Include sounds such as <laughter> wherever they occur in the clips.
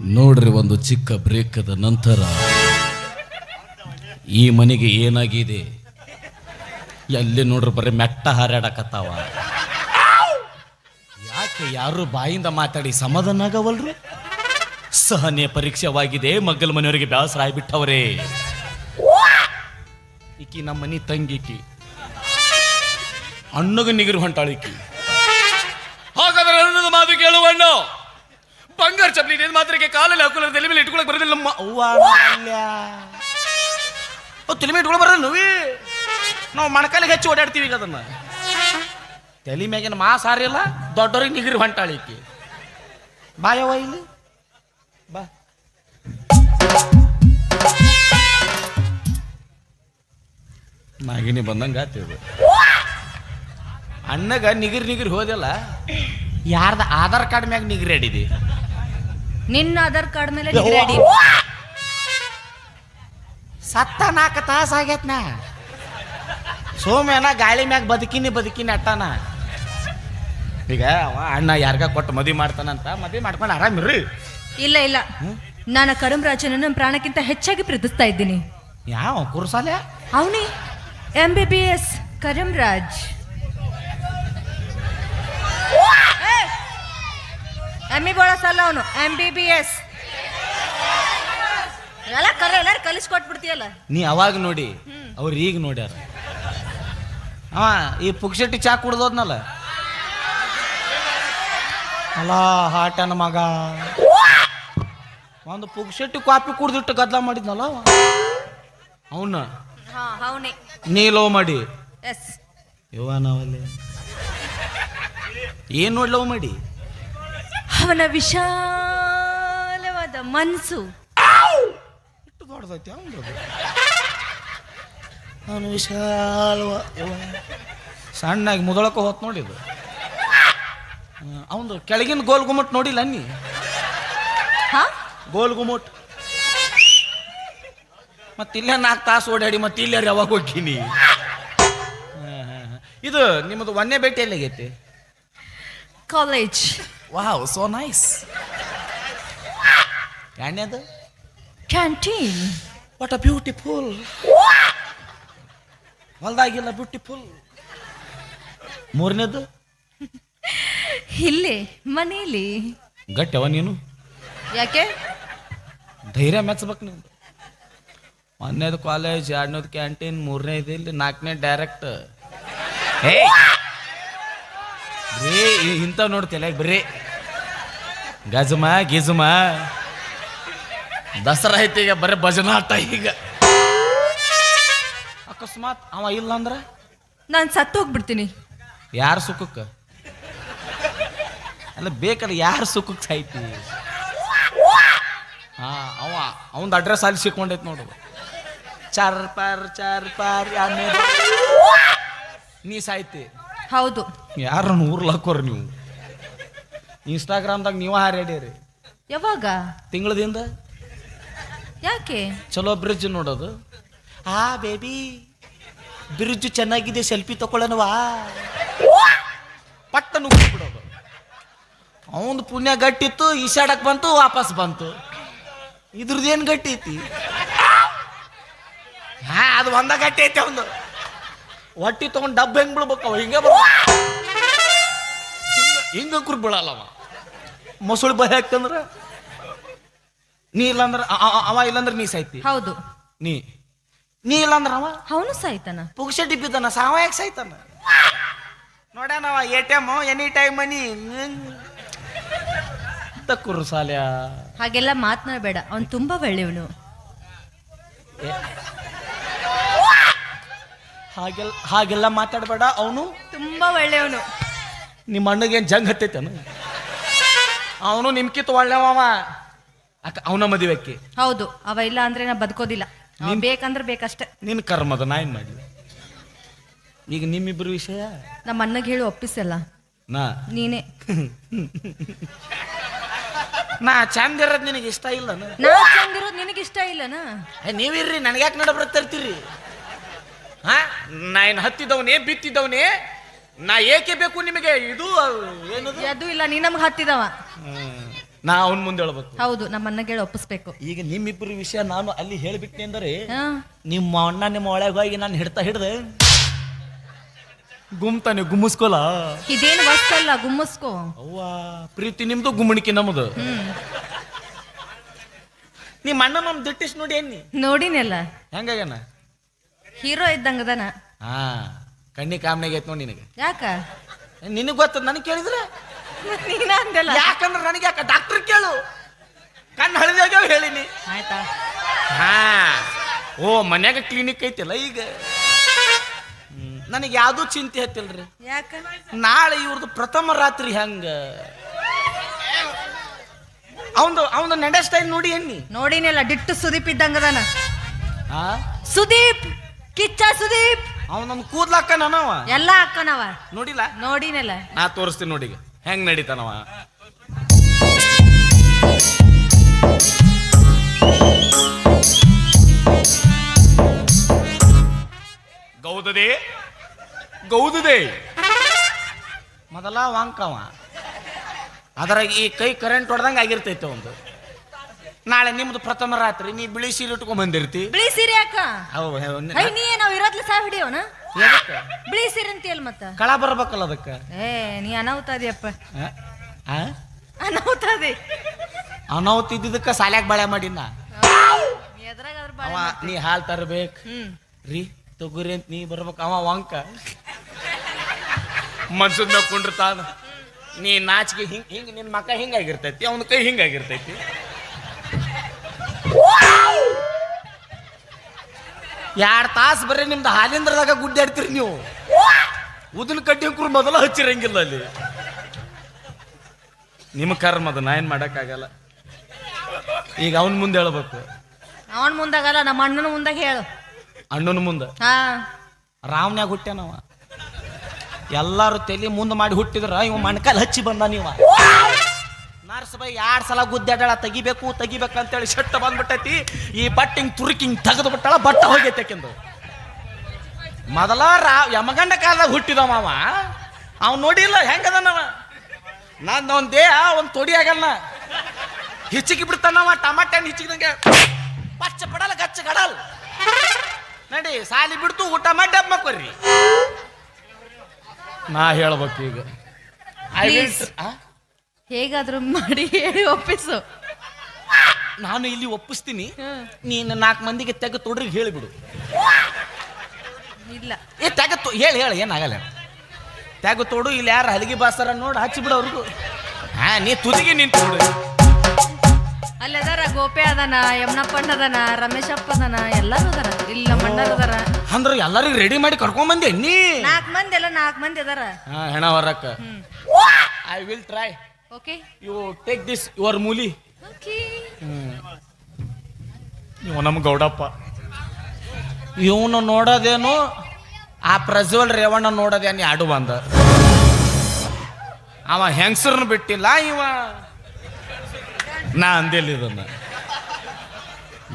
ನೋಡ್ರಿ ಒಂದು ಚಿಕ್ಕ ಬ್ರೇಕದ ನಂತರ ಈ ಮನೆಗೆ ಏನಾಗಿದೆ? ಎಲ್ಲಿ ನೋಡ್ರಿ ಬರೀ ಮೆಟ್ಟ ಹಾರಾಡಕತ್ತಾವ. ಯಾಕೆ ಯಾರು ಬಾಯಿಂದ ಮಾತಾಡಿ ಸಮಾಧಾನ ಆಗವಲ್ರು ಸಹನೆ ಪರೀಕ್ಷೆವಾಗಿದೆ ಮಗ್ಗಲ ಮನೆಯವರಿಗೆ ಬೇಸರ ಆಗಿಬಿಟ್ಟವ್ರೆ. ಈಕಿ ನಮ್ಮ ಮನಿ ತಂಗಿಕಿ ಅಣ್ಣಗ ನಿಗಿರು ಹೊಂಟಾಳಿಕಿ ಹಾಗಾದ್ರೆ ಮಾತು ಕೇಳುವಣ್ಣ ಬಂಗಾರ ಚಪ್ಲಿ ಇದೆ ಮಾತ್ರಕ್ಕೆ ಕಾಲಲ್ಲಿ ಹಾಕೊಳ್ಳೋದು ತಲೆ ಮೇಲೆ ಇಟ್ಕೊಳಕ್ ಬರೋದಿಲ್ಲ. ನಮ್ಮ ಅವ್ವ ಓ ತಲೆ ಮೇಲೆ ಇಟ್ಕೊಳಕ್ ಬರೋದಿಲ್ಲ ನೋವಿ? ನಾವು ಮಣಕಾಲಿಗೆ ಹಚ್ಚಿ ಓಡಾಡ್ತೀವಿ ಈಗ ಅದನ್ನ. ತಲೆ ಮ್ಯಾಗಿನ ಮಾ ಸಾರಿಲ್ಲ ದೊಡ್ಡವ್ರಿಗೆ ನಿಗಿರಿ ಹೊಂಟಾಳಿಕಿ. ಬಾಯವ್ವ ಇಲ್ಲಿ. ಬಾ. ನಾಗಿನಿ ಬಂದಂಗ ಆತಿದು ಅಣ್ಣಗ ನಿಗಿರಿ ನಿಗಿರಿ ಹೋದಲ್ಲ. ಯಾರ್ದ ಆಧಾರ್ ಕಾರ್ಡ್ ಮ್ಯಾಗ ನಿಗಿರಿ ಅಡಿದಿ? ನಿನ್ನ ಆಧಾರ್ ಕಾರ್ಡ್ ಮೇಲೆ ರೆಡಿ ಸತ್ತ ನಾಲ್ಕು ತಾಸ ನಾ ಸೋಮ್ಯಾನ ಗಾಳಿ ಮ್ಯಾಗ ಬದುಕಿನಿ ಬದುಕಿನಿ ಅಟ್ಟಾನ. ಈಗ ಅವ ಅಣ್ಣ ಯಾರಿಗ ಕೊಟ್ಟು ಮದುವೆ ಮಾಡ್ತಾನಂತ ಮದುವೆ ಮಾಡ್ಕೊಂಡು ಆರಾಮಿರ್ರಿ ಇಲ್ಲ ಇಲ್ಲ. ನಾನು ಕರಂರಾಜನ ನನ್ನ ಪ್ರಾಣಕ್ಕಿಂತ ಹೆಚ್ಚಾಗಿ ಪ್ರೀತಿಸ್ತಾ ಇದ್ದೀನಿ. ಯಾವ ಕುರ್ಸಾಲೆ? ಅವನಿ ಎಂ ಬಿ ಬಿ ಎಸ್ ಕರಂರಾಜ್ ಎಂ ಇ ಬೋಳಸಲ್ಲ ಅವನು ಎಂ ಬಿ ಬಿ ಎಸ್ ಎಲ್ಲ ಕರೆ ಎಲ್ಲಾರು ಕಲಿಸ್ಕೊಟ್ಬಿಡ್ತೀಯಲ್ಲ ನೀ ಅವಾಗ ನೋಡಿ ಅವ್ರು ಈಗ ನೋಡ್ಯಾರ ಅವ ಈ ಪುಕ್ಷಟ್ಟಿ ಚಾ ಕುಡ್ದೋದ್ನಲ್ಲ ಅಲ್ಲ ಹಾಟನ ಮಗ ಒಂದು ಪುಕ್ಷಟ್ಟಿ ಕಾಪಿ ಕುಡ್ದಿಟ್ಟು ಗದ್ಲ ಮಾಡಿದ್ನಲ್ಲ ಅವನ್ನ ಹಾ ಅವನೇ ನೀ ಲವ್ ಮಾಡಿ ಎಸ್ ಇವ ನಾವಲ್ಲಿ ಏನ್ ನೋಡಿ ಲವ್ ಮಾಡಿ ಅವನ ವಿಶಾಲವಾದ ಮನಸ್ಸು ಇಟ್ಟು ದೊಡ್ಡದೈತಿ ಅವನು ಅವನು ವಿಶಾಲವ ಸಣ್ಣಾಗಿ ಮುದಳಕ ಹೋತ್ ನೋಡಿದು ಅವನು ಕೆಳಗಿನ ಗೋಲ್ ಗುಮ್ಮಟ್ ನೋಡಿಲ್ಲ ನೀ? ಹಾ? ಗೋಲ್ ಗುಮ್ಮಟ್. ಮತ್ತೆ ಇಲ್ಲೇ ನಾಲ್ಕು ತಾಸು ಓಡಾಡಿ ಮತ್ತೆ ಇಲ್ಲೇ ಯಾವಾಗ ಹೋಗ್ತೀನಿ. ಇದು ನಿಮ್ಮದು ಒಂದೇ ಭೇಟಿ ಎಲ್ಲಿಗೈತಿ ಕಾಲೇಜ್ ವಾವ್ ಸೋ ನೈಸ್ ಎರಡನೇದು ಕ್ಯಾಂಟೀನ್ ವಾಟ್ ಅ ಬ್ಯೂಟಿಫುಲ್ ಹೊಲ್ದಾಗಿಲ್ಲ ಬ್ಯೂಟಿಫುಲ್ ಮೂರನೇದು? ಇಲ್ಲಿ ಮನೇಲಿ. ಗಟ್ಟವ ನೀನು? ಯಾಕೆ? ಧೈರ್ಯ ಮೆಚ್ಚಬೇಕು ನೀನು. ಒಂದನೇದು ಕಾಲೇಜ್ ಎರಡನೇದು ಕ್ಯಾಂಟೀನ್ ಮೂರನೇದು ಇಲ್ಲಿ ನಾಲ್ಕನೇ ಡೈರೆಕ್ಟ್ ಏ ಇಂಥವ್ ನೋಡ್ತಿಲ್ಲ ಬರೀ ಗಜಮ ಗಿಜಮ. ದಸರಾ ಐತಿ ಈಗ ಬರೀ ಭಜನಾಟ ಈಗ. ಅಕಸ್ಮಾತ್ ಅವ ಇಲ್ಲ ಅಂದ್ರ? ನಾನು ಸತ್ತೋಗ್ಬಿಡ್ತೀನಿ ಯಾರ ಸುಖಕ್ಕೆ? ಅಲ್ಲ ಬೇಕಲ್ಲ ಯಾರ ಸುಖಕ್ಕೆ ಸಾಯ್ತಿ? ಹಾ ಅವ ಅವಂದು ಅಡ್ರೆಸ್ ಅಲ್ಲಿ ಸಿಕ್ಕೊಂಡೈತಿ ನೋಡು. ಚರ್ ಪರ್ ಚರ್ ಪರ್ ಆಮೇಲೆ ನೀ ಸಾಯ್ತಿ. ಹೌದು. ಯಾರನ್ನು ಊರ್ಲಾಕೋರಿ ನೀವು? ಇನ್ಸ್ಟಾಗ್ರಾಮ್ದಾಗ ನೀವು ಹಾರಾಡ್ಯಾರಿ ಯಾವಾಗ? ತಿಂಗಳದಿಂದ? ಯಾಕೆ? ಚಲೋ ಬ್ರಿಡ್ಜ್ ನೋಡೋದು. ಆ ಬೇಬಿ ಬ್ರಿಡ್ಜ್ ಚೆನ್ನಾಗಿದೆ ಸೆಲ್ಫಿ ತಗೊಳ್ಳೋಣವಾ ಪಟ್ಟ ನುಗ್ಗಿಬಿಡೋದು ಅವನು ಪುಣ್ಯ ಗಟ್ಟಿತ್ತು ಈಸಾಡಕ್ಕೆ ಬಂತು ವಾಪಸ್ ಬಂತು. ಇದ್ರದ್ದೇನು ಗಟ್ಟಿ ಐತಿ? ಹಾ ಅದು ಒಂದ ಗಟ್ಟಿ ಐತಿ ಅವನು ಹೊಟ್ಟಿ ತಗೊಂಡು ಡಬ್ಬ ಹೆಂಗ್ ಬಿಡ್ಬೇಕು? ಅವ ಹಿಂಗೆ ಬರ ಹಿಂಗ ಕುರ್ ಬೀಳಲ್ಲವ. ಮೊಸಳು ಭಯ ಹಾಕ್ತಂದ್ರ ನೀ ಇಲ್ಲಂದ್ರ ಅವ ಇಲ್ಲಂದ್ರ ನೀ ಸಾಯ್ತಿ. ಹೌದು. ನೀ. ನೀ ಇಲ್ಲಂದ್ರ ಅವ? ಅವನು ಸಾಯ್ತಾನ. ಪುಗ್ಸಟ್ಟಿ ಬಿದ್ದಾನ ಸಾವ ಯಾಕೆ ಸಾಯ್ತಾನ. ನೋಡ್ಯಾನವ A T M any time money ತಕ್ಕುರು ಸಾಲ್ಯ. ಹಾಗೆಲ್ಲ ಮಾತನಾಡಬೇಡ ಅವ್ನು ತುಂಬಾ ಒಳ್ಳೆಯವನು ಹಾಗೆಲ್ಲ ಹಾಗೆಲ್ಲ ಮಾತಾಡಬೇಡ ಅವನು ತುಂಬಾ ಒಳ್ಳೆಯವನು. ನಿಮ್ಮ ಅಣ್ಣಗೇನು ಜಂಗ್ ಹತ್ತೈತೇನು ಅವನು ನಿಮ್ಕಿತ್ ಒಳ್ಳೆವ ಅಕ್ಕ ಅವನ ಮದುವೆಕ್ಕೆ. ಹೌದು ಅವ ಇಲ್ಲ ಅಂದ್ರೆ ನಾ ಬದುಕೋದಿಲ್ಲ. ಅವ ಬೇಕಂದ್ರೆ ಬೇಕಷ್ಟೆ. ನಿನ್ ಕರ್ಮದ ನಾ ಏನ್ ಮಾಡಲಿ? ಈಗ ನಿಮ್ಮಿಬ್ಬರು ವಿಷಯ? ನಮ್ಮ ಅಣ್ಣಗೆ ಹೇಳು ಒಪ್ಪಿಸಲ್ಲ. ನಾ? ನೀನೇ. <laughs> ನಾ ಚಂದ ಇರೋದು ನಿನಗೆ ಇಷ್ಟ ಇಲ್ಲ ನಾ ಚಂದಿರೋದು ನಿನಗೆ ಇಷ್ಟ ಇಲ್ಲನಾ? ನೀವಿರ್ರಿ ನನಗೆ ಯಾಕೆ ನಡ ಬರ್ತಿರ್ತೀರಿ ಹಾ? ನಾ ಏನು ಹತ್ತಿದವನೇ ಬಿತ್ತಿದವನೇ ನಾ ಏಕೆ ಬೇಕು ನಿಮಗೆ? ಇದು ಏನದು? ಅದು ಇಲ್ಲ ನೀ ನಮ್ಗೆ ಹತ್ತಿದವ. ನಾ ಅವನ್ ಮುಂದೆ ಹೇಳ್ಬೇಕು. ಹೌದು ನಮ್ಮ ಹೇಳಿ ಒಪ್ಪಿಸ್ಬೇಕು. ಈಗ ನಿಮ್ಮಿಬ್ಬರ ವಿಷಯ ನಾನು ಅಲ್ಲಿ ಹೇಳ್ಬಿಟ್ಟೆ ಅಂದರೆ ಹಾ. ನಿಮ್ಮ ಅಣ್ಣ ನಿಮ್ಮ ಒಳಗೆ ಹೋಗಿ ನಾನು ಹಿಡ್ತಾ ಹಿಡ್ದೆ. ಗುಮ್ತಾನೆ ಗುಮ್ಮಿಸ್ಕೊಲ? ಇದೇನು ವಸ್ತಲ್ಲ ಗುಮ್ಮಸ್ಕೋ. ಅವ್ವ ಪ್ರೀತಿ ನಿಮ್ದು ಗುಮ್ಮಣಿಕೆ ನಮ್ದು. ನಿಮ್ಮ ಅಣ್ಣ ನಮ್ ದಿಟ್ಟಿಸ್ ನೋಡಿ ಏನಿ ನೋಡಿನಲ್ಲ. ಹೆಂಗಾಗ್ಯಾನ? ಹೀರೋ ಇದ್ದಂಗದನ. ಹಾ. ಕಣ್ಣಿ ಕಾಮನೆಗೆ ಐತ್ ನೋಡಿ ನಿನಗೆ. ಯಾಕ? ನಿನಗೆ ಗೊತ್ತದ ನನಗೆ ಕೇಳಿದ್ರೆ? ನೀನ ಅಂದಲ್ಲ. ಯಾಕಂದ್ರೆ ನನಗೆ ಯಾಕ ಡಾಕ್ಟರ್ ಕೇಳು? ಕಣ್ಣು ಹಳದಾಗ ಹೇಳಿನಿ? ಆಯ್ತಾ? ಹಾ. ಓ ಮನ್ಯಾಗ ಕ್ಲಿನಿಕ್ ಐತಿಲ್ಲ ಈಗ? ನನಗೆ ಯಾವುದೂ ಚಿಂತೆ ಹತ್ತಿಲ್ರಿ. ಯಾಕ? ನಾಳೆ ಇವ್ರದ್ದು ಪ್ರಥಮ ರಾತ್ರಿ ಹೆಂಗ? ಅವಂದು ಅವಂದು ನಡೆ ಸ್ಟೈಲ್ ನೋಡಿ ಎನ್ನಿ? ನೋಡಿನಲ್ಲ ಡಿಟ್ಟು ಸುದೀಪ್ ಇದ್ದಂಗದಾನ. ಹಾ? ಸುದೀಪ್ ಕಿಚ್ಚ ಸುದೀಪ್. ಅವ್ ನಮ್ಮ ಕೂದ್ಲಾಕ ನಾನವ ಎಲ್ಲ ಅಕ್ಕನವ. ನೋಡಿಲ್ಲ? ನೋಡಿನಲ್ಲ. ನಾ ತೋರಿಸ್ತೀನಿ ನೋಡಿ. ಹೆಂಗ್ ನಡೀತಾನವ? ಗೌದದೆ ಗೌದದೆ ಮೊದಲ ವಾಂಕವ. ಅದ್ರಾಗ ಈ ಕೈ ಕರೆಂಟ್ ಹೊಡೆದಂಗೆ ಆಗಿರ್ತೈತೆ ಒಂದು. ನಾಳೆ ನಿಮ್ದು ಪ್ರಥಮ ರಾತ್ರಿ ನೀ ಬಿಳಿ ಸೀರೆ ಇಟ್ಕೊಂಡ್ ಬಂದಿರ್ತಿ. ಬಿಳಿ ಸೀರೆ ಅಕ್ಕ ಅವು ಐ ನೀ ನಾವ್ ಇರೋದ್ಲ ಸಾ ಹಿಡಿಯೋನ? ಎದಕ್ಕ? ಬಿಳಿ ಸೀರೆ ಅಂತೀಯಲ್ ಮತ್ತ? ಕಳ ಬರ್ಬೇಕಲ್ಲ ಅದಕ್ಕ. ಏ ನೀ ಅನಾಹುತ ಅದಿಯಪ್ಪ. ಆ? ಆ? ಅನಾಹುತ ಅದಿ. ಅನಾಹುತ ಇದ್ದಿದ್ದಕ್ಕ ಸಾಲ್ಯಾಗ ಬಳೆ ಮಾಡಿನ ನಾ ಬಾಳ ನೀ ಹಾಲ್ ತರ್ಬೇಕ್. ಹ್ಮ್. ರೀ ತೊಗುರಿ ಅಂತ ನೀ ಬರ್ಬೇಕು. ಅವ ವಂಕ ಮನ್ಸದ ಮ್ಯಾಗ ಕುಂಡಿರ್ತಾನ. ನೀ ನಾಚಿಗೆ ಹಿಂಗ್ ಹಿಂಗ್ ನಿನ್ ಮಕ್ಕ ಹಿಂಗಾಗಿರ್ತೈತಿ ಅವನ ಕೈ ಹಿಂಗಾಗಿರ್ತೈತಿ. ಎರಡ್ ತಾಸು ಬರ್ರಿ ನಿಮ್ದು ಹಾಲಿಂದ್ರದಾಗ ಗುಡ್ಡಾಡ್ತೀರಿ ನೀವು. ಉದಲ್ ಕಡ್ಡಿ ಅಂಕರು ಮೊದಲ ಹಚ್ಚಿರಂಗಿಲ್ಲ ಅಲ್ಲಿ. ನಿಮ್ಮ ಕರ್ಮ ಅದು ನಾ ಏನು ಮಾಡೋಕ್ಕಾಗಲ್ಲ. ಈಗ ಅವನ ಮುಂದೆ ಹೇಳ್ಬೇಕು. ಅವನ ಮುಂದಾಗಲ್ಲ ನಮ್ಮ ಅಣ್ಣನ ಮುಂದಾಗ ಹೇಳು. ಅಣ್ಣನ ಮುಂದೆ? ಹಾ. ರಾವನ್ಯಾಗ ಹುಟ್ಟ್ಯಾನವ. ಎಲ್ಲಾರು ತಲೆ ಮುಂದೆ ಮಾಡಿ ಹುಟ್ಟಿದ್ರ ಇವ ಮಣ್ಕಾಲ್ ಹಚ್ಚಿ ಬಂದ ನೀವ. ನರ್ಸ್ ಬೈ ಎರಡ್ ಸಲ ಗುದ್ದಾಡಳ ತೆಗಿಬೇಕು ತೆಗಿಬೇಕು ಅಂತೇಳಿ ಶೆಟ್ಟ ಬಂದ್ಬಿಟ್ಟೈತಿ. ಈ ಬಟ್ಟಿಂಗ್ ತುರುಕಿಂಗ್ ತೆಗೆದು ಬಿಟ್ಟಾಳ ಬಟ್ಟ ಹೋಗೈತೆ ಆಕಿಂದು. ಮೊದಲ ರಾ ಯಮಗಂಡ ಕಾಲದಾಗ ಹುಟ್ಟಿದ ಮಾವ. ಅವ್ ನೋಡಿಲ್ಲ ಹೆಂಗದನವ ನಂದು ಒಂದ್ ದೇಹ ಒಂದು ತೊಡಿ ಆಗಲ್ಲ ಹಿಚ್ಚಿಗೆ ಬಿಡ್ತಾನವ ಟಮಾಟೆ ಹಣ್ಣು ಹಿಚ್ಚಿದಂಗೆ ಪಚ್ಚ ಪಡಲ್ಲ ಗಚ್ಚ ಗಡಲ್. ನಡಿ ಸಾಲಿ ಬಿಡ್ತು ಊಟ ಮಾಡಿ ಕೊರ್ರಿ. ನಾ ಹೇಳ್ಬೇಕು ಈಗ. I will? ಹೇಗಾದ್ರೂ ಮಾಡಿ ಹೇಳಿ ಒಪ್ಪಿಸು. ನಾನು ಇಲ್ಲಿ ಒಪ್ಪಿಸ್ತೀನಿ. ನೀನು ನಾಲ್ಕು ಮಂದಿಗೆ ತೆಗೆ ತೊಡ್ರಿಗೆ ಹೇಳಿಬಿಡು. ಇಲ್ಲ. ಏ ತೆಗ ತೊ ಹೇಳಿ ಹೇಳಿ ಏನಾಗಲ್ಲ. ತೆಗೆ ತೊಡು ಇಲ್ಲಿ ಯಾರು ಹಲಗಿ ಬಾಸರ ನೋಡಿ ಹಚ್ಚಿಬಿಡು ಅವ್ರಿಗೂ. ಹಾ ನೀ ತುದಿಗೆ ನಿಂತು ಬಿಡು. ಅಲ್ಲಿ ಅದಾರ ಗೋಪೆ ಅದನ ಯಮನಪ್ಪಣ್ಣ ಅದನ ರಮೇಶಪ್ಪ ಅದನ ಎಲ್ಲಾರು ಅದಾರ. ಇಲ್ಲ ನಮ್ಮ ಅಣ್ಣರು ಅದಾರ. ಅಂದ್ರೆ ಎಲ್ಲರಿಗೂ ರೆಡಿ ಮಾಡಿ ಕರ್ಕೊಂಡ್ ಬಂದೆ? ನೀ. ನಾಲ್ಕು ಮಂದಿ ಎಲ್ಲ ನಾಲ್ಕು ಮಂದಿ ಅದಾರ. ಹಾ ಹೆಣ ಹೊರಕ್ಕ. I will try okay you take this your ಮೂಲಿ okay ಇವ ನಮ್ಮ ಗೌಡಪ್ಪ ಇವನು ನೋಡೋದೇನು ಆ ಪ್ರಜ್ವಲ್ ರೇವಣ್ಣ ನೋಡೋದೇನು ಎರಡು ಬಂದ. ಅವ ಹೆಂಗಸರನ್ನು ಬಿಟ್ಟಿಲ್ಲ ಇವ. ನಾ ಅಂದಿಲ್ಲ ಇದನ್ನ.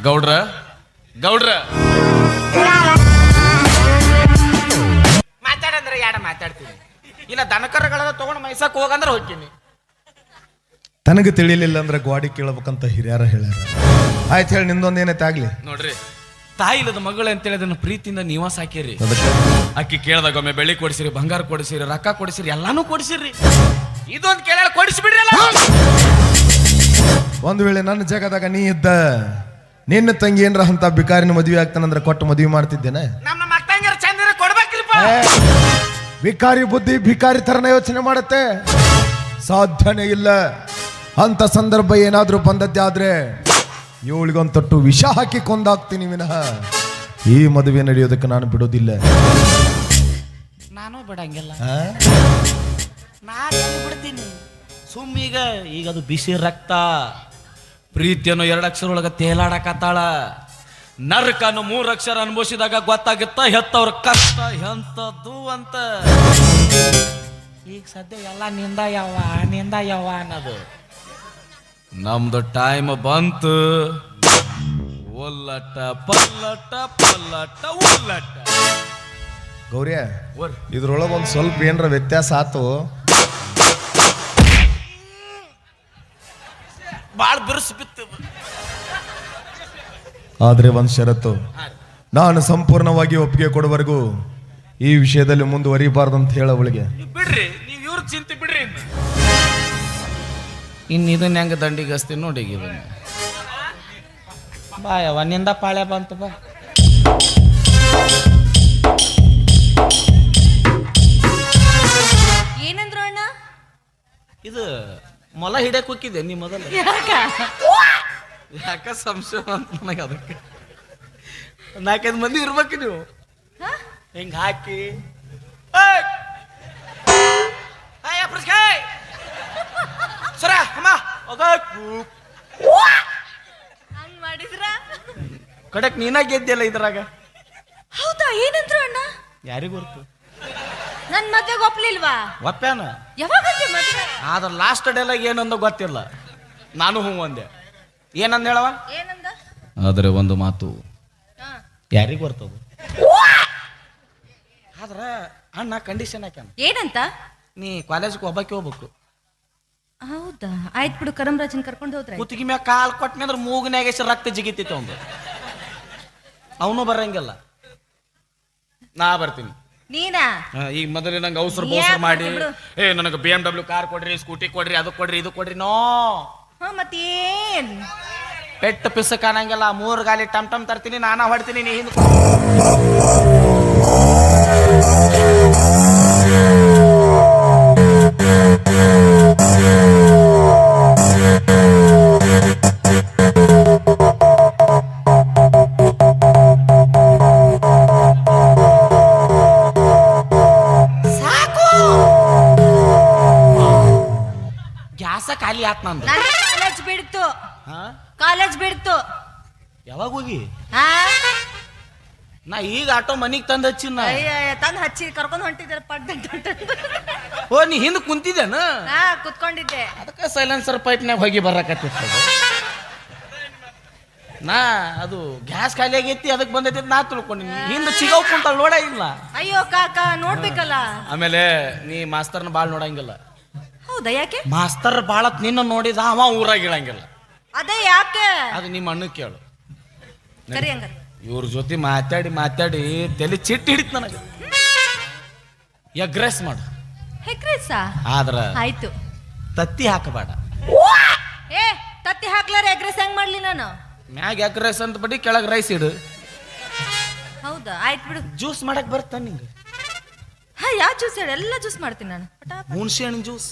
ಗೌಡ್ರ ಗೌಡ್ರ. ಮಾತಾಡಂದ್ರೆ ಯಾಡ ಮಾತಾಡ್ತೀನಿ. ಇಲ್ಲ ದನಕರಗಳ ತಗೊಂಡು ಮೈಸಕ್ ಹೋಗಂದ್ರೆ ಹೋಗ್ತೀನಿ. ತನಗೆ ತಿಳಿಲಿಲ್ಲ ಅಂದ್ರೆ ಗ್ವಾಡಿ ಕೇಳ್ಬೇಕಂತ ಹಿರಿಯರ ಹೇಳ್ಯಾರ. ಆಯ್ತು ಹೇಳಿ ನಿಂದೊಂದು ಏನೈತೆ ಆಗ್ಲಿ? ನೋಡ್ರಿ ತಾಯಿ ಇಲ್ಲದ ಮಗಳು ಅಂತೇಳಿ ಅದನ್ನು ಪ್ರೀತಿಯಿಂದ ನಿವಾಸ ಹಾಕಿರಿ ಅದಕ್ಕೆ? ಅಕ್ಕಿ ಕೇಳ್ದಾಗ ಒಮ್ಮೆ ಬೆಳ್ಳಿ ಕೊಡಿಸಿರಿ ಬಂಗಾರ ಕೊಡಿಸಿರಿ ರೊಕ್ಕ ಕೊಡಿಸಿರಿ ಎಲ್ಲಾನು ಕೊಡಿಸಿರಿ. ಇದೊಂದು ಕೇಳ ಕೊಡಿಸ್ಬಿಡ್ರಿ ಅಲ್ಲ? ಒಂದು ವೇಳೆ ನನ್ನ ಜಾಗದಾಗ ನೀ ಇದ್ದ ನಿನ್ನ ತಂಗಿ ಏನ್ರ ಅಂತ ಬಿಕಾರಿನ ಮದುವೆ ಆಗ್ತಾನಂದ್ರೆ ಕೊಟ್ಟು ಮದುವೆ ಮಾಡ್ತಿದ್ದೇನೆ? ನಮ್ಮ ನಮ್ಮ ಅಕ್ಕಂಗಿರ ಚಂದಿರ ಕೊಡ್ಬೇಕ್ರಿಪ್ಪ. ಬಿಕಾರಿ ಬುದ್ಧಿ ಬಿಕಾರಿ ತರನ ಯೋಚನೆ ಮಾಡುತ್ತೆ? ಸಾಧ್ಯನೇ ಇಲ್ಲ. ಅಂತ ಸಂದರ್ಭ ಏನಾದರೂ ಬಂದದ್ದೇ ಆದರೆ ಇವಳಿಗೊಂದು ತೊಟ್ಟು ವಿಷ ಹಾಕಿ ಕೊಂದಾಕ್ತೀನಿ ವಿನಃ. ಈ ಮದುವೆ ನಡೆಯೋದಕ್ಕೆ ನಾನು ಬಿಡೋದಿಲ್ಲ. ನಾನು ಬಿಡಂಗಿಲ್ಲ? ನಾನು ಬಿಡ್ತೀನಿ. ಸುಮ್ ಈಗ ಈಗ ಅದು ಬಿಸಿ ರಕ್ತ ಪ್ರೀತಿಯನ್ನು ಎರಡು ಅಕ್ಷರ ಒಳಗ ತೇಲಾಡಕತ್ತಾಳ ನರಕನ್ನು ಮೂರು ಅಕ್ಷರ ಅನುಭವಿಸಿದಾಗ ಗೊತ್ತಾಗುತ್ತ ಹೆತ್ತವ್ರ ಕಷ್ಟ ಎಂತದ್ದು ಅಂತ. ಈಗ ಸದ್ಯ ಎಲ್ಲ ನಿಂದ ಯಾವ ನಿಂದ ಯಾವ ಅನ್ನೋದು. ನಮ್ದು ಟೈಮ್ ಬಂತು. ಒಲ್ಲಟ ಪಲ್ಲಟ ಪಲ್ಲಟ ಒಲ್ಲಟ. ಗೌರಿಯ ಓರ್. ಇದ್ರೊಳಗೆ ಒಂದು ಸ್ವಲ್ಪ ಏನರ ವ್ಯತ್ಯಾಸ ಆತು? ಬಾಳ್ ಬಿರುಸು ಬಿತ್ತು. ಆದ್ರೆ ಒಂದ್ ಷರತ್ತು. ನಾನು ಸಂಪೂರ್ಣವಾಗಿ ಒಪ್ಪಿಗೆ ಕೊಡುವರೆಗೂ ಈ ವಿಷಯದಲ್ಲಿ ಮುಂದುವರಿಬಾರ್ದು ಅಂತ ಹೇಳ ಅವಳಿಗೆ. ಬಿಡ್ರಿ ನೀವ್ ಇವ್ರ ಚಿಂತೆ ಬಿಡ್ರಿ ಇನ್ನು ಇದನ್ನ ಹೆಂಗ ದಂಡಿಗೆ ಹಚ್ತೀನಿ ನೋಡಿ ಈಗ ಇದನ್ನ. ಬಾ ಯಾವ ಪಾಳೆ ಪಾಳ್ಯ ಬಂತು ಬಾ. ಏನಂದ್ರು ಅಣ್ಣ? ಇದು ಮೊಲ ಹಿಡಿಯಕ್ಕೆ ಹೋಗಿದ್ದೆ ನೀ ಮೊದಲು. ಯಾಕ? ಯಾಕ ಸಂಶಯ ಅಂತ ನನಗೆ ಅದಕ್ಕೆ. ನಾಲ್ಕೈದು ಮಂದಿ ಇರ್ಬೇಕು ನೀವು. ಹಿಂಗೆ ಹಿಂಗ್ ಹಾಕಿ. ಏಯ್ ಏಯ್! ಸರ ಅಮ್ಮ ಹೋಗಕ್. ಹಂಗ್ ಮಾಡಿದ್ರ? ಕಡೆಕ್ ನೀನ ಗೆದ್ದಿಲ್ಲ ಇದ್ರಾಗ? ಹೌದಾ? ಏನಂದ್ರು ಅಣ್ಣ? ಯಾರಿಗೂ ಗೊತ್ತು ನನ್ ಮದ್ವೆಗೆ ಒಪ್ಲಿಲ್ವಾ? ಒಪ್ಪ್ಯಾನ ಯಾವಾಗ ಮದ್ವೆ? ಆದ್ರ ಲಾಸ್ಟ್ ಡೇಲಾಗ ಏನಂದ ಗೊತ್ತಿಲ್ಲ. ನಾನು ಹ್ಞೂ ಅಂದೆ. ಏನಂದ ಹೇಳವ ಏನಂದ? ಆದರೆ ಒಂದು ಮಾತು. ಹಾ. ಯಾರಿಗೂ ಬರ್ತದ ಆದ್ರ ಅಣ್ಣ ಕಂಡೀಷನ್ ಹಾಕ್ಯಾನ. ಏನಂತ? ನೀ ಕಾಲೇಜ್ಗೆ ಒಬ್ಬಕ್ಕೆ ಹೋಗ್ಬೇಕು. ಹೌದಾ? ಆಯ್ತು ಬಿಡು ಕರಂರಾಜನ್ ಕರ್ಕೊಂಡು ಹೋದ್ರೆ ಕುತ್ತಿಗೆ ಮ್ಯಾಗ ಕಾಲ್ ಕೊಟ್ಟನೆ ಅಂದ್ರೆ ಮೂಗನ್ಯಾಗ ಎಷ್ಟ್ ರಕ್ತ ಜಿಗಿತಿತ್ತು ಅವನು ಅವನು ಬರಂಗಿಲ್ಲ. ನಾ ಬರ್ತೀನಿ. ನೀನಾ? ಹಾ, ಈಗ ಮೊದಲೇ ನಂಗೆ ಅವಸರ ಬೋಸರ್ ಯಾಕ್ ಮಾಡಿ. ಬಿಡು? ಏ ನನಗೆ ಬಿ ಎಂ ಡಬ್ಲ್ಯೂ ಕಾರ್ ಕೊಡ್ರಿ ಸ್ಕೂಟಿ ಕೊಡ್ರಿ ಅದು ಕೊಡ್ರಿ ಇದು ಕೊಡ್ರಿ ನೋ. ಹ ಮತ್ತೇನ್? ಪೆಟ್ಟು ಪಿಸ ಅನ್ನಂಗಿಲ್ಲ ಮೂರು ಗಾಲಿ ಟಮ್ ಟಮ್ ತರ್ತೀನಿ ನಾನಾ ಹೊಡ್ತೀನಿ ನೀ ಹಿಂದ್ ನಾ ಈಗ ಆಟೋ ಮನಿಗ್ ತಂದು ಹಚ್ಚಿನ ಅಯ್ಯ ತಂದ್ ಹಚ್ಚಿ ಕರ್ಕೊಂಡು ಹೊಂಟಿದ್ದೆ ಪಡ್ ಓ ನೀ ಹಿಂದೆ ಕುಂತಿದ್ದೇನ? ಹಾ ಕುತ್ಕೊಂಡಿದ್ದೆ. ಅದಕ್ಕೆ ಸೈಲೆನ್ಸರ್ ಪೈಪ್ನಾಗ ಹೋಗಿ ಬರಕತ್ತಿತ್ತು ನಾ ಅದು ಗ್ಯಾಸ್ ಖಾಲಿ ಆಗೈತಿ ಅದಕ್ಕೆ ಬಂದೈತಿ ನಾ ತಿಳ್ಕೊಂಡಿನಿ. ಹಿಂದೆ ಚಿಗವ್ ಕುಂತ ನೋಡ ಇಲ್ಲ. ಅಯ್ಯೋ ಕಾಕ ನೋಡ್ಬೇಕಲ್ಲ. ಆಮೇಲೆ ನೀ ಮಾಸ್ತರ್ನ ಬಾಳ್ ನೋಡಂಗಿಲ್ಲ. ಹೌದಾ ಯಾಕೆ? ಮಾಸ್ತರ್ ಬಾಳ ನಿನ್ನ ನೋಡಿದ ಅವ ಊರಾಗ ಇಳಂಗಿಲ್ಲ. ಅದೇ ಯಾಕೆ? ಅದು ನಿಮ್ಮ ಅಣ್ಣ ಕೇಳು. ಕರಿ ಹಂಗಾರ. ಇವ್ರ ಜೊತೆ ಮಾತಾಡಿ ಮಾತಾಡಿ ತಲೆ ಚಿಟ್ಟು ಹಿಡಿತ್ ನನಗೆ. ಎಗ್ರೆಸ್ ಮಾಡು. ಹೆಕ್ರೇಸಾ ಆದ್ರ ಆಯ್ತು. ತತ್ತಿ ಹಾಕಬೇಡ. ಏ ತತ್ತಿ ಹಾಕ್ಲಾರ ಎಗ್ರೆಸ್ ಹೆಂಗ್ ಮಾಡ್ಲಿ ನಾನು? ಮ್ಯಾಗ ಎಗ್ರೆಸ್ ಅಂತ ಬಡಿ ಕೆಳಗೆ ರೈಸ್ ಇಡು. ಹೌದಾ? ಆಯ್ತು ಬಿಡು. ಜ್ಯೂಸ್ ಮಾಡಕ್ ಬರುತ್ತಾ ನಿಂಗೆ? ಹಾ ಯಾವ ಜ್ಯೂಸ್ ಹೇಳಿ? ಎಲ್ಲ ಜ್ಯೂಸ್ ಮಾಡ್ತೀನಿ ನಾನು. ಪಟಾಪ ಹುಣಸೆ ಹಣ್ಣು ಜ್ಯೂಸ್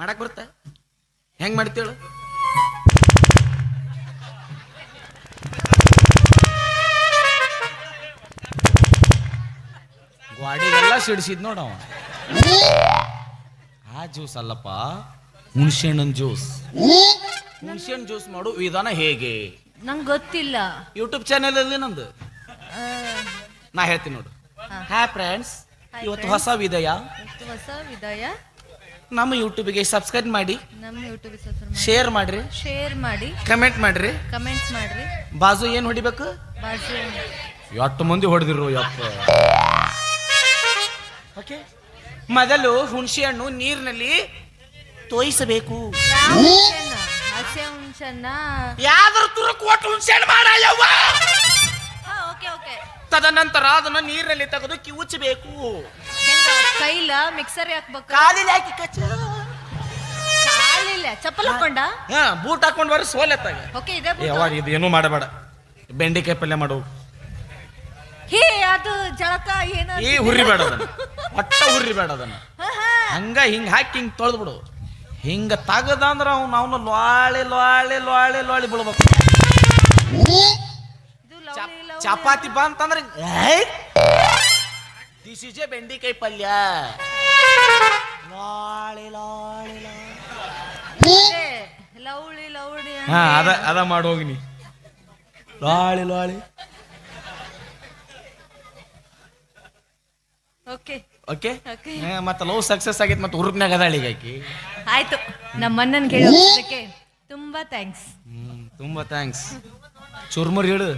ಮಾಡಕ್ ಬರ್ತ ಹೆಂಗ್ ಮಾಡ್ತೇಳು ಗ್ವಾಡಿಗೆಲ್ಲ ಸಿಡಿಸಿದ್ ನೋಡವ ಆ ಜ್ಯೂಸ್ ಅಲ್ಲಪ್ಪ ಹುಣಸೆ ಹಣ್ಣಿನ ಜ್ಯೂಸ್. ಹುಣಸೆ ಹಣ್ಣು ಜ್ಯೂಸ್ ಮಾಡು ವಿಧಾನ ಹೇಗೆ? ನಂಗೆ ಗೊತ್ತಿಲ್ಲ. ಯೂಟ್ಯೂಬ್ ಚಾನೆಲ್ ಅಲ್ಲಿ ನಂದು. ನಾ ಹೇಳ್ತೀನಿ ನೋಡು. ಹಾ. ಹ್ಯಾ ಫ್ರೆಂಡ್ಸ್ ಇವತ್ತು ಹೊಸ ವಿದಯ. ಇವತ್ತು ಹೊಸ ವಿದಯ. ನಮ್ಮ ಯೂಟ್ಯೂಬ್ಗೆ ಸಬ್ಸ್ಕ್ರೈಬ್ ಮಾಡಿ. ನಮ್ಮ ಯೂಟ್ಯೂಬ್ ಸಬ್ಸ್ಕ್ರೈಬ್ ಶೇರ್ ಮಾಡ್ರಿ. ಶೇರ್ ಮಾಡಿ. ಕಮೆಂಟ್ ಮಾಡ್ರಿ. ಕಮೆಂಟ್ಸ್ ಮಾಡ್ರಿ. ಬಾಜು ಏನು ಹೊಡಿಬೇಕು? ಬಾಜು. ಎಷ್ಟು ಮಂದಿ ಹೊಡೆದಿರು ಯಪ್ಪ. ಓಕೆ? ಮೊದಲು ಹುಣಸೆ ಹಣ್ಣು ನೀರಿನಲ್ಲಿ ತೋಯಿಸಬೇಕು? ಹಸೆ ಹುಣ್ಸನ್ನ ಯಾವ್ದಾರು ತುರಕ್ ಒಟ್ಟು ಹುಣಸೆ ಹಣ್ಣು ಮಾಡ ಯವ್ವ ಓಕೆ ಓಕೆ. ತದನಂತರ ಅದನ್ನ ನೀರಿನಲ್ಲಿ ತೆಗೆದು ಕಿವುಚಬೇಕು. ಹೆಂಗ? ಕೈಲ ಮಿಕ್ಸರ್ ಹಾಕ್ಬೇಕು? ಕಾಲಿಲ್ಲ ಹಾಕಿ ಕಚ್ಚ. ಕಾಲಿಲ್ಲ. ಚಪ್ಪಲ್ ಹಾಕೊಂಡ? ಹಾ ಬೂಟ್ ಹಾಕೊಂಡ್ ಬರ್ರಿ ಸೋಲೆತ್ತಾಗ. ಓಕೆ ಇದೆ ಬಿಡು. ಯಾವಾಗ ಇದು ಏನೂ ಮಾಡಬೇಡ. ಬೆಂಡೆಕಾಯಿ ಪಲ್ಯ ಮಾಡು. ಹೇ ಅದು ಜಳಕ ಏನು ಈ ಹುರಿಬೇಡ ಅದನ್ನ. ಒಟ್ಟ ಹುರಿಬೇಡ ಅದನ್ನ. ಹಾ, ಹಾ. ಹಂಗ ಹಿಂಗ ಹಾಕಿ ಹಿಂಗ್ ತೊಳೆದು ಬಿಡು ಹಿಂಗ ತಗದ ಅಂದ್ರ ಅವ್ನು ಅವನು ಲಾಳಿ ಲಾಳಿ ಲಾಳಿ ಲಾಳಿ ಬಿಡ್ಬೇಕು ಬಾ ಚಪಾತಿ ಬಾ ದಿಸ್ ಇಸ್ ಎ ಬೆಂಡಿಕಾಯಿ ಪಲ್ಯ. ಲಾಳಿ ಲಾಳಿ ಲಾಳಿ ಹಾ ಅದ ಅದ ಮಾಡೋಗಿ ನೀ. ಲಾಳಿ ಲಾಳಿ ಓಕೆ ಓಕೆ ಓಕೆ ಮತ್ತೆ ಲವ್ ಸಕ್ಸಸ್ ಆಗೈತೆ ಮತ್ತೆ ಹುರುಪ್ನಾಗ ಅದಾಳ ಈಗ ಆಕಿ. ಆಯ್ತು. ನಮ್ಮ ಅಣ್ಣನ್ ಕೇಳೋದಕ್ಕೆ ತುಂಬಾ ಥ್ಯಾಂಕ್ಸ್ ಹ್ಮ್ ತುಂಬಾ ಥ್ಯಾಂಕ್ಸ್ ಚುರ್ಮುರಿ ಹೇಳು.